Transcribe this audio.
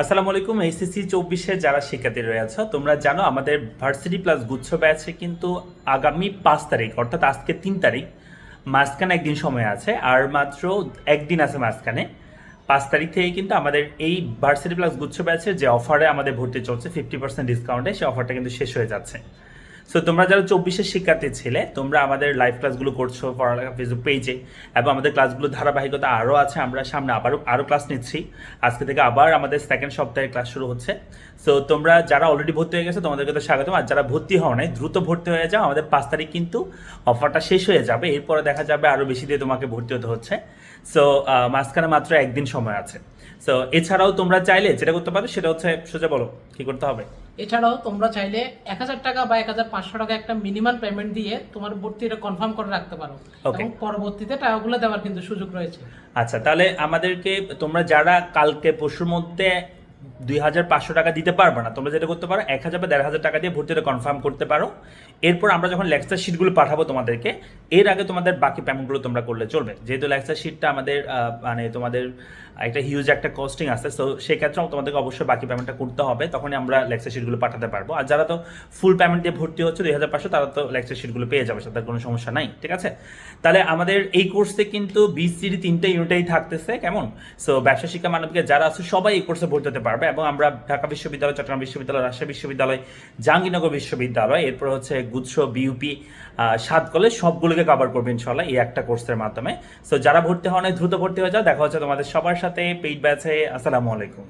আসসালামু আলাইকুম এইচএসসি চব্বিশে যারা শিক্ষার্থী রয়েছে তোমরা জানো আমাদের ভার্সিটি প্লাস গুচ্ছ ব্যাচে কিন্তু আগামী পাঁচ তারিখ, অর্থাৎ আজকে তিন তারিখ, মাঝখানে একদিন সময় আছে, আর মাত্র একদিন আছে মাঝখানে। পাঁচ তারিখ থেকে কিন্তু আমাদের এই ভার্সিটি প্লাস গুচ্ছ ব্যাচের যে অফারে আমাদের ভর্তি চলছে ফিফটি পার্সেন্ট ডিসকাউন্টে সেই অফারটা কিন্তু শেষ হয়ে যাচ্ছে। সো তোমরা যারা চব্বিশের শিক্ষার্থী ছিলে, তোমরা আমাদের লাইভ ক্লাসগুলো করছ পড়ালেখা ফেসবুক পেজে এবং আমাদের ক্লাসগুলো ধারাবাহিকতা আরও আছে, আমরা সামনে আবারও, আরও ক্লাস নিচ্ছি। আজকে থেকে আবার আমাদের সেকেন্ড সপ্তাহে ক্লাস শুরু হচ্ছে। সো তোমরা যারা অলরেডি ভর্তি হয়ে গেছো, তোমাদেরকে তো স্বাগতম। আর যারা ভর্তি হও নাই, দ্রুত ভর্তি হয়ে যাও। আমাদের পাঁচ তারিখ কিন্তু অফারটা শেষ হয়ে যাবে। এরপরে দেখা যাবে আরও বেশি দিয়ে তোমাকে ভর্তি হতে হচ্ছে। সো মাঝখানে মাত্র একদিন সময় আছে। সো এছাড়াও তোমরা চাইলে, যেটা করতে পারো, সেটা হচ্ছে, সোজা বলো, কি করতে হবে? এছাড়াও তোমরা চাইলে এক হাজার টাকা বা এক হাজার পাঁচশো টাকা একটা মিনিমাম পেমেন্ট দিয়ে তোমার ভর্তিটা কনফার্ম করে রাখতে পারো. এবং পরবর্তীতে টাকাগুলো দেওয়ার কিন্তু সুযোগ রয়েছে। আচ্ছা তাহলে আমাদেরকে তোমরা যারা কালকে পরশুর মধ্যে দুই হাজার পাঁচশো টাকা দিতে পারবে না তোমরা যেটা করতে পারো এক হাজার বা দেড় হাজার টাকা দিয়ে ভর্তিটা কনফার্ম করতে পারো। এরপর আমরা যখন লেকচার শিটগুলো পাঠাবো তোমাদেরকে এর আগে তোমাদের বাকি পেমেন্টগুলো তোমরা করলে চলবে। যেহেতু লেকচার শিটটা আমাদের মানে তোমাদের একটা হিউজ একটা কস্টিং আছে সো সেক্ষেত্রে তোমাদেরকে অবশ্যই বাকি পেমেন্টটা করতে হবে। তখনই আমরা লেকচার শিটগুলো পাঠাতে পারব। আর যারা তো ফুল পেমেন্ট দিয়ে ভর্তি হচ্ছে দুই হাজার পাঁচশো, তারা তো লেকচার শিটগুলো পেয়ে যাবে তাদের কোনো সমস্যা নাই, ঠিক আছে? তাহলে আমাদের এই কোর্সে কিন্তু বিসিডি তিনটে ইউনিটেই থাকতেছে, কেমন? সো ব্যবসা শিক্ষা মানবিকে যারা আছে, সবাই এই কোর্সে ভর্তি হতে পারবে এবং আমরা ঢাকা বিশ্ববিদ্যালয়, চট্টগ্রাম বিশ্ববিদ্যালয়, রাজশাহী বিশ্ববিদ্যালয়, জাহাঙ্গীরনগর বিশ্ববিদ্যালয়, এরপর হচ্ছে গুচ্ছ বিউপি সাত কলেজ সবগুলোকে কভার করবে ইনশাল্লাহ এই একটা কোর্সের মাধ্যমে। সো যারা ভর্তি হওয়া দ্রুত ভর্তি হয়ে যাও। দেখা হচ্ছে তোমাদের সবার সাথে। পেইড ব্যাচে আসসালামু আলাইকুম।